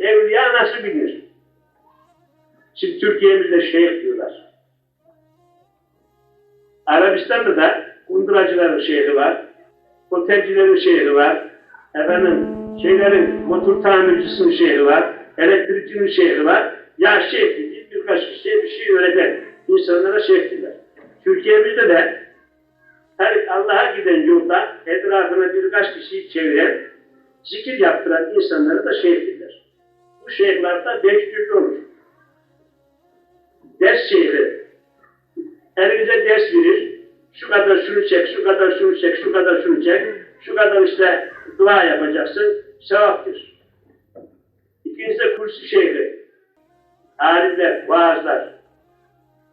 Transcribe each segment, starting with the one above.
evliya nasıl bilinir? Şimdi Türkiye'mizde şeyh diyorlar. Arabistan'da da kunduracıların şeyhi var, otelcilerin şeyhi var, efendim şeylerin motor tamircisinin şeyhi var, elektrikçinin şeyhi var. Ya şeyh değil, birkaç kişiye bir şey öğreten insanlara şeyh diyorlar. Türkiye'mizde de her Allah'a giden yolda etrafına birkaç kişiyi çeviren, zikir yaptıran insanlara da şeyh diyorlar. Bu şeyhler de beş türlü olur. Ders şeyhi. Elinize ders verir. Şu kadar şunu çek, şu kadar şunu çek, şu kadar şunu çek. Şu kadar işte dua yapacaksın. Sevaptır. İkincisi kursu şeyhi. Alimler, vaazlar,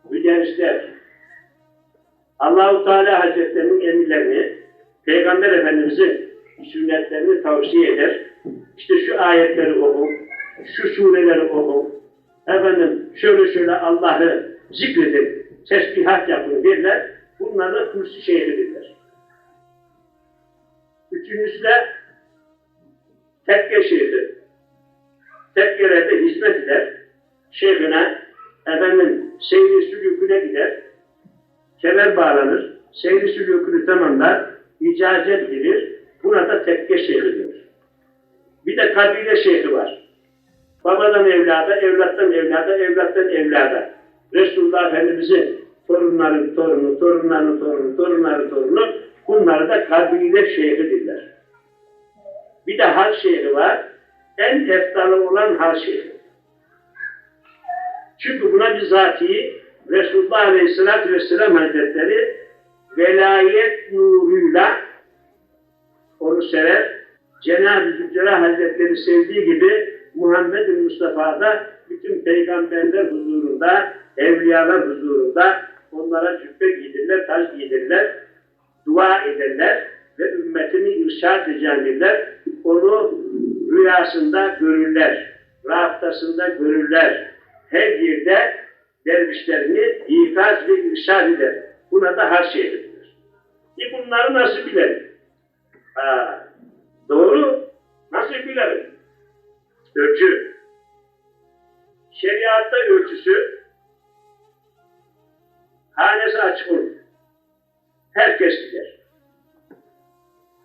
müderrisler. Allahu Teala Hazretlerinin emirlerini, Peygamber Efendimiz'in sünnetlerini tavsiye eder. İşte şu ayetleri oku, şu sureleri oku, efendim şöyle şöyle Allah'ı zikredin, tesbihat yapın derler. Bunlara kursu şehridirler. Üçüncüsü de tekke şehri. Tekkelerde hizmet eder. Şeyhine, efendim seyri sülüküne gider. Kemer bağlanır. Seyri sülükünü tamamlar. icazet verir. Buna da tekke şehri denir. Bir de kabile şehri var. Babadan evlada, evlattan evlada, evlattan evlada. Resulullah Efendimiz'in torunların torunu, torunların torunu, torunların torunu bunları da kabile şehridirler. Bir de hal şehri var. En eftalı olan hal şehri. Çünkü buna bizatihi Resulullah Aleyhisselatü Vesselam Hazretleri velayet nuruyla onu sever. Cenab-ı Zülcelal Hazretleri sevdiği gibi Muhammed Mustafa'da bütün peygamberler huzurunda, evliyalar huzurunda onlara cübbe giydirirler, taş giydirirler, dua ederler ve ümmetini irşad edecekler. Onu rüyasında görürler, raftasında görürler. Her yerde dervişlerini ikaz ve irşad eder. Buna da her şey edilir. E bunları nasıl bilelim? Ha, doğru. Nasıl bilelim? Ölçü. Şeriatta ölçüsü hanesi açık olur. Herkes bilir.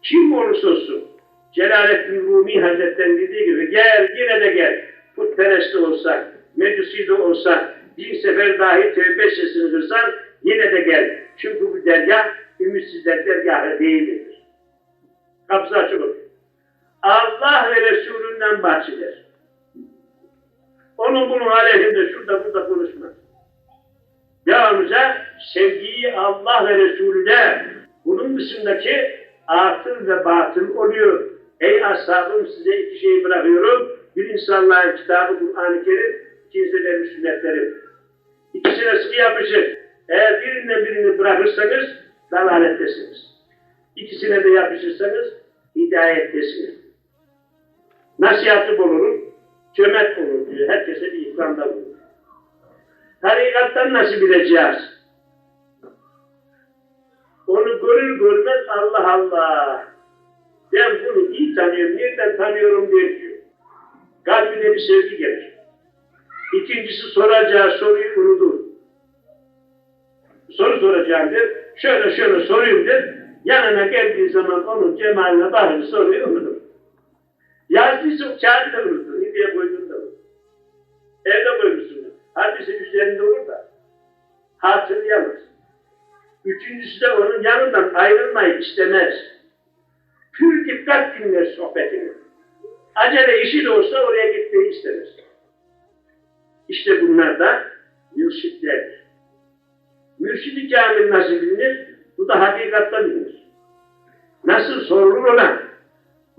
Kim olursa olsun Celaleddin Rumi Hazretleri'nin dediği gibi gel yine de gel. Putperest de olsa, Mecusi de olsa bir sefer dahi tevbe sesini yine de gel. Çünkü bu dergah ümitsizler dergahı değildir. Kapısı açık olur. Allah ve Resulünden bahseder. Onun bunun aleyhinde şurada burada konuşmaz. Devamlıca sevgiyi Allah ve Resulüne bunun dışındaki atıl ve batıl oluyor. Ey ashabım size iki şeyi bırakıyorum. Bir insanların kitabı Kur'an-ı Kerim, ikincisi de sünnetleri. İkisine sıkı yapışın. Eğer birinden birini bırakırsanız dalalettesiniz. İkisine de yapışırsanız hidayettesiniz. Nasihatı bulunur, cömert olur diyor. Herkese bir ikramda bulunur. Tarikattan nasıl bileceğiz? Onu görür görmez Allah Allah. Ben bunu iyi tanıyorum, nereden tanıyorum diye diyor. Kalbine bir sevgi gelir. İkincisi soracağı soruyu unutur. Soru soracağım şöyle şöyle sorayım der, yanına geldiği zaman onun cemaline bakır soruyu unutur. Yazdıysa kağıdı da unutur, nereye koyduğunu da unutur. Evde koymuşsun. Hadisi üzerinde olur da hatırlayamaz. Üçüncüsü de onun yanından ayrılmayı istemez. Pür dikkat dinler sohbetini. Acele işi de olsa oraya gitmeyi istemez. İşte bunlar da mürşitlerdir. Mürşidi kamil nasıl bilinir? Bu da hakikatta bilinir. Nasıl sorulur ona?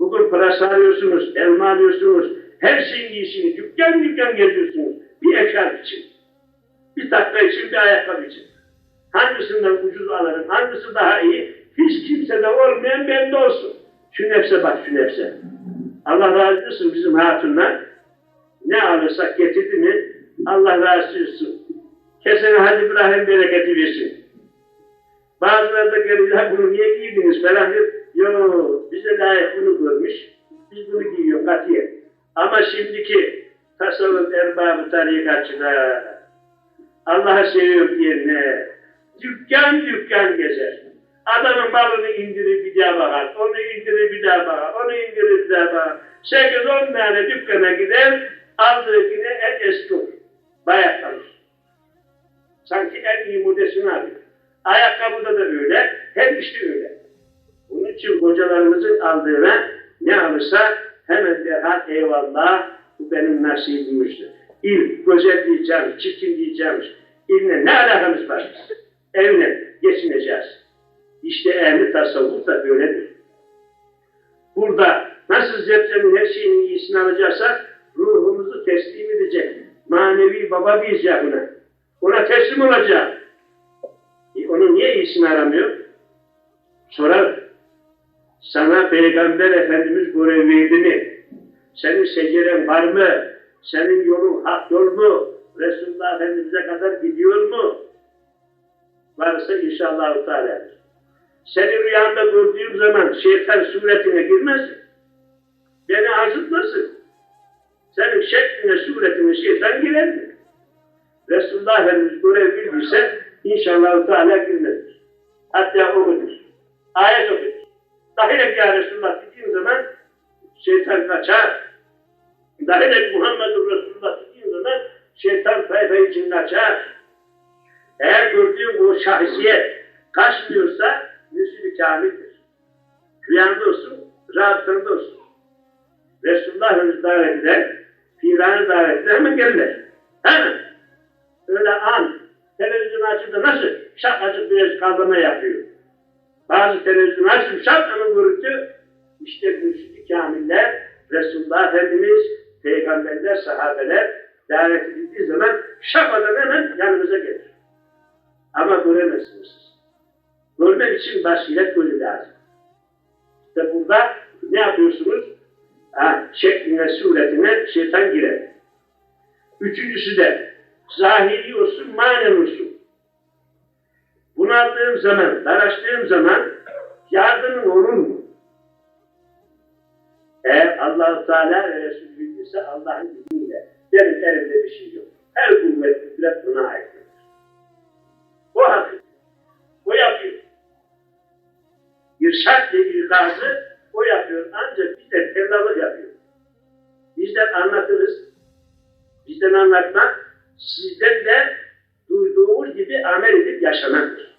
Bugün parası arıyorsunuz, elma alıyorsunuz, her şeyin iyisini dükkan dükkan geziyorsunuz. Bir eşarp için, bir takla için, bir ayakkabı için. Hangisinden ucuz alırım, hangisi daha iyi? Hiç kimsede olmayan bende olsun. Şu nefse bak, şu nefse. Allah razı olsun bizim hatunlar. Ne alırsak getirdi mi Allah razı olsun. Kesene Hacı İbrahim bereketi versin. Bazıları da geliyor, bunu niye giydiniz falan diyor. Ama şimdiki tasavvuf erbabı tarikatçılar Allah'ı seviyor diyenler dükkan dükkan gezer. Adamın malını indirir bir daha bakar, onu indirir bir daha bakar, onu indirir bir daha bakar. Sekiz on tane dükkana gider, aldığı yine en eski olur. Bayat kalır. Sanki en iyi modesini alıyor. Ayakkabıda da öyle, her işte öyle. Bunun için hocalarımızın aldığına ne alırsa hemen derhal eyvallah bu benim nasibimmiştir. İl, güzel diyeceğim, çirkin diyeceğim. İlle ne alakamız var? Evle geçineceğiz. İşte ehli tasavvuf da böyledir. Burada nasıl zepsenin her şeyin iyisini alacaksak ruhumuzu teslim edecek. Manevi baba ya buna. Ona teslim olacak. E, onu niye iyisini aramıyor? Sorar. Sana Peygamber Efendimiz görev? Senin seceren var mı? Senin yolun hak yol mu? Resulullah Efendimiz'e kadar gidiyor mu? Varsa inşallah Teala. Seni rüyanda gördüğüm zaman şeytan suretine girmesin. Beni azıtmasın. Senin şekline, suretine şeytan girer mi? Resulullah Efendimiz görev verdiyse inşallah Teala girmez. Hatta okudur. Ayet okudur. Dahilek ya Resulullah dediğin zaman şeytan kaçar. Dahilek Muhammedur Resulullah dediğin zaman şeytan sayfa içinde açar. Eğer gördüğün o şahsiyet kaçmıyorsa müsülü kamildir. Rüyanda olsun, rahatlarında olsun. Resulullah Efendimiz davet eder, firanı davet eder, hemen gelirler. Hemen. Öyle an, televizyon açıp nasıl şakacık bir kaldırma yapıyor. Bazı televizyon açıp şakanın görüntü, işte mürşidi kamiller, Resulullah Efendimiz, peygamberler, sahabeler davet edildiği zaman şafadan hemen yanınıza gelir. Ama göremezsiniz. Görmek için basiret gözü lazım. İşte burada ne yapıyorsunuz? Ha, şekline, suretine şeytan girer. Üçüncüsü de zahiri olsun, manen olsun. Bunaldığım zaman, daraştığım zaman yardımın olur mu? Eğer allah Teala ve Resulü bilirse Allah'ın izniyle benim elimde bir şey yok. Her kuvvet, kudret buna aittir. O hakik. O yapıyor. İrşad ve ikazı o yapıyor. Ancak biz de tellalık yapıyor. Bizden anlatırız. Bizden anlatmak sizden de duyduğumuz gibi amel edip yaşamaktır.